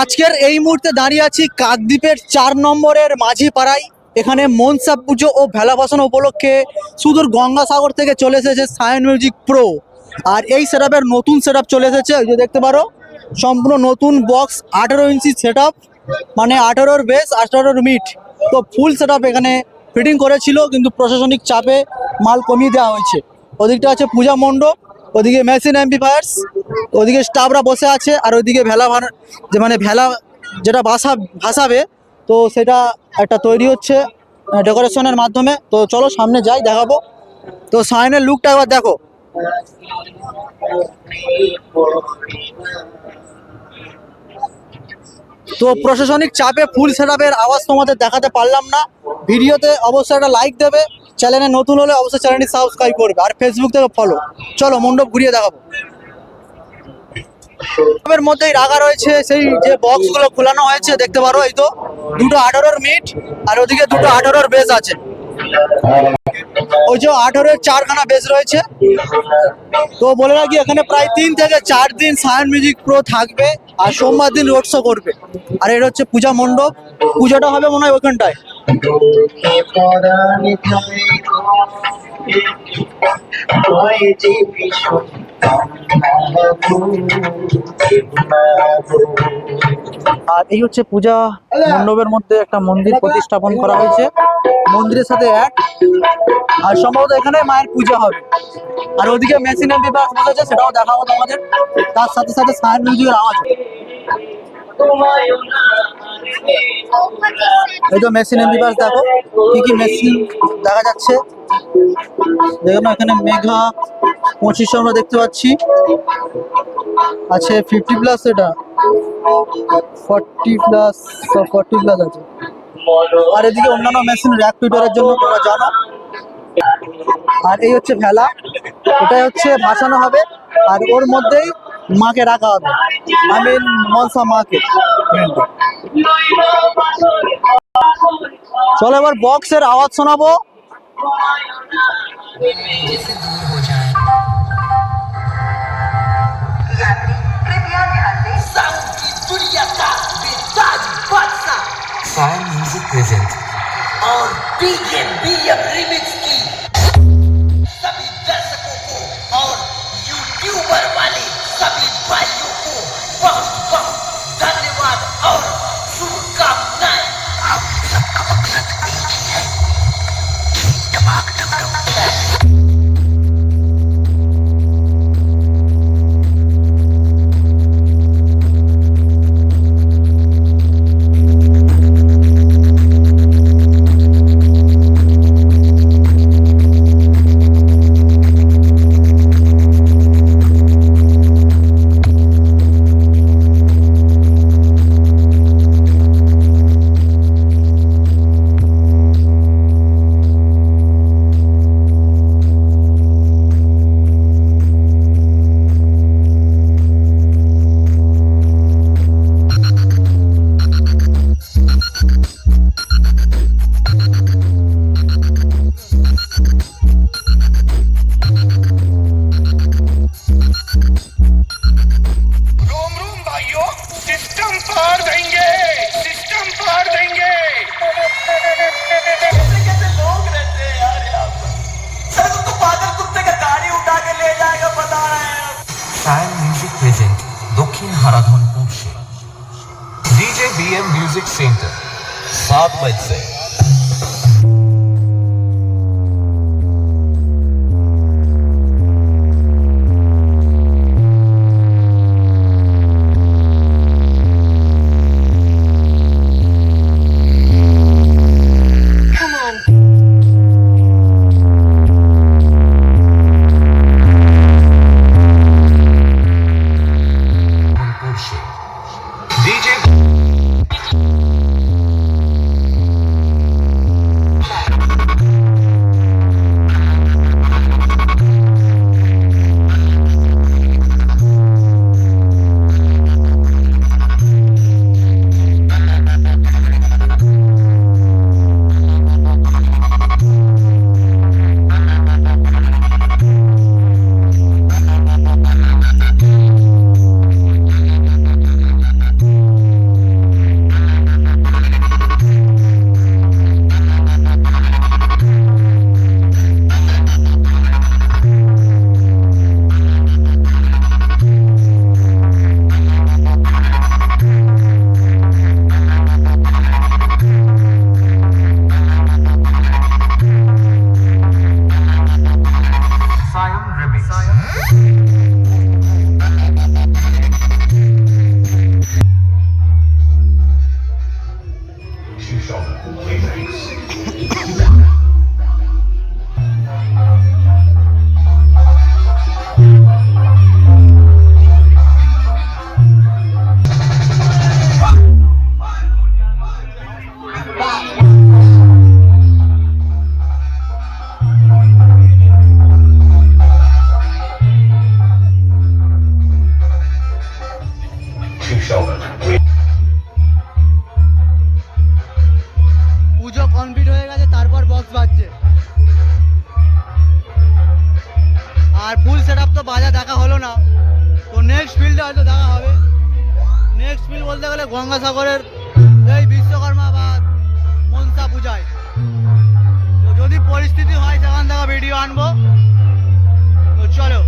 আজকের এই মুহূর্তে দাঁড়িয়ে আছি কাকদ্বীপের চার নম্বরের মাঝি পাড়ায় এখানে মনসা পুজো ও ভেলা ভাসানো উপলক্ষে সুদূর গঙ্গাসাগর থেকে চলে এসেছে সায়ন মিউজিক প্রো। আর এই সেটআপের নতুন সেটআপ চলে এসেছে ওই যে দেখতে পারো, সম্পূর্ণ নতুন বক্স, আঠেরো ইঞ্চি সেটআপ মানে আঠেরোর বেস আঠেরোর মিট। তো ফুল সেটআপ এখানে ফিটিং করেছিল, কিন্তু প্রশাসনিক চাপে মাল কমিয়ে দেওয়া হয়েছে। ওদিকটা আছে পূজা মণ্ডপ ওদিকে মেশিন অ্যাম্পিফায়ার্স ওদিকে স্টাফরা বসে আছে, আর ওইদিকে ভেলা যে মানে ভেলা যেটা বাসা ভাসাবে, তো সেটা একটা তৈরি হচ্ছে ডেকোরেশনের মাধ্যমে। তো চলো সামনে যাই, দেখাবো। তো সাইনের লুকটা একবার দেখো। তো প্রশাসনিক চাপে ফুল সেটআপের আওয়াজ তোমাদের দেখাতে পারলাম না। ভিডিওতে অবশ্যই একটা লাইক দেবে। চ্যানেলে নতুন হলে অবশ্যই চ্যানেলটি সাবস্ক্রাইব করবে আর ফেসবুক থেকে ফলো চলো মণ্ডপ ঘুরিয়ে দেখাবো। এর মধ্যেই রাখা রয়েছে সেই যে বক্সগুলো খোলানো হয়েছে, দেখতে পারো এই তো। দুটো আঠারোর মিট আর ওদিকে দুটো আঠারোর বেস আছে। ওই যে আঠারোর চারখানা বেস রয়েছে। তো বলে রাখি, এখানে প্রায় তিন থেকে চার দিন সায়ন মিউজিক প্রো থাকবে আর সোমবার দিন রোড শো করবে। আর এটা হচ্ছে পূজা মণ্ডপ। পুজোটা হবে মনে হয় ওখানটায় আর এই হচ্ছে পূজা মণ্ডপের মধ্যে একটা মন্দির প্রতিস্থাপন করা হয়েছে। মন্দিরের সাথে এক। আর সম্ভবত এখানে মায়ের পূজা হবে। আর ওদিকে মেশিন বিভাগ বসেছে সেটাও দেখাবো তোমাদের। তার সাথে সাথে সায়ন মিউজিকের আওয়াজ এই তো মেশিন এমবিবাস দেখো। কি কি মেশিন দেখা যাচ্ছে? দেখো এখানে মেঘা পঁচিশশো আমরা দেখতে পাচ্ছি। আছে ফিফটি প্লাস এটা। ফর্টি প্লাস ফর্টি প্লাস আছে। আর এদিকে অন্যান্য মেশিন র্যাক টুইটারের জন্য তোমরা জানো। আর এই হচ্ছে ভেলা। এটাই হচ্ছে ভাসানো হবে। আর ওর মধ্যেই মাকে রাখা হবে। আই মিন মনসা মাকে। চলো এবার বক্সের আওয়াজ শোনাবো। प्रेजेंट और डीजे बीएम रिमिक्स की सभी दर्शकों को और यूट्यूबर वाले सभी भाइयों को बहुत बहुत धन्यवाद और शुभकामनाएँ। সায়ন মিউজিক প্রেজেন্ট দক্ষিণ হারাধনপুর से DJ B M music centre सात मई से সেট তো বাজা দেখা হলো না। তো নেক্সট ফিল্ডে হয়তো দেখা হবে। নেক্সট ফিল্ড বলতে গেলে গঙ্গাসাগরের এই বিশ্বকর্মা বা মনসা পূজায়। তো যদি পরিস্থিতি হয়, সেখান থেকে ভিডিও আনব। তো চলো।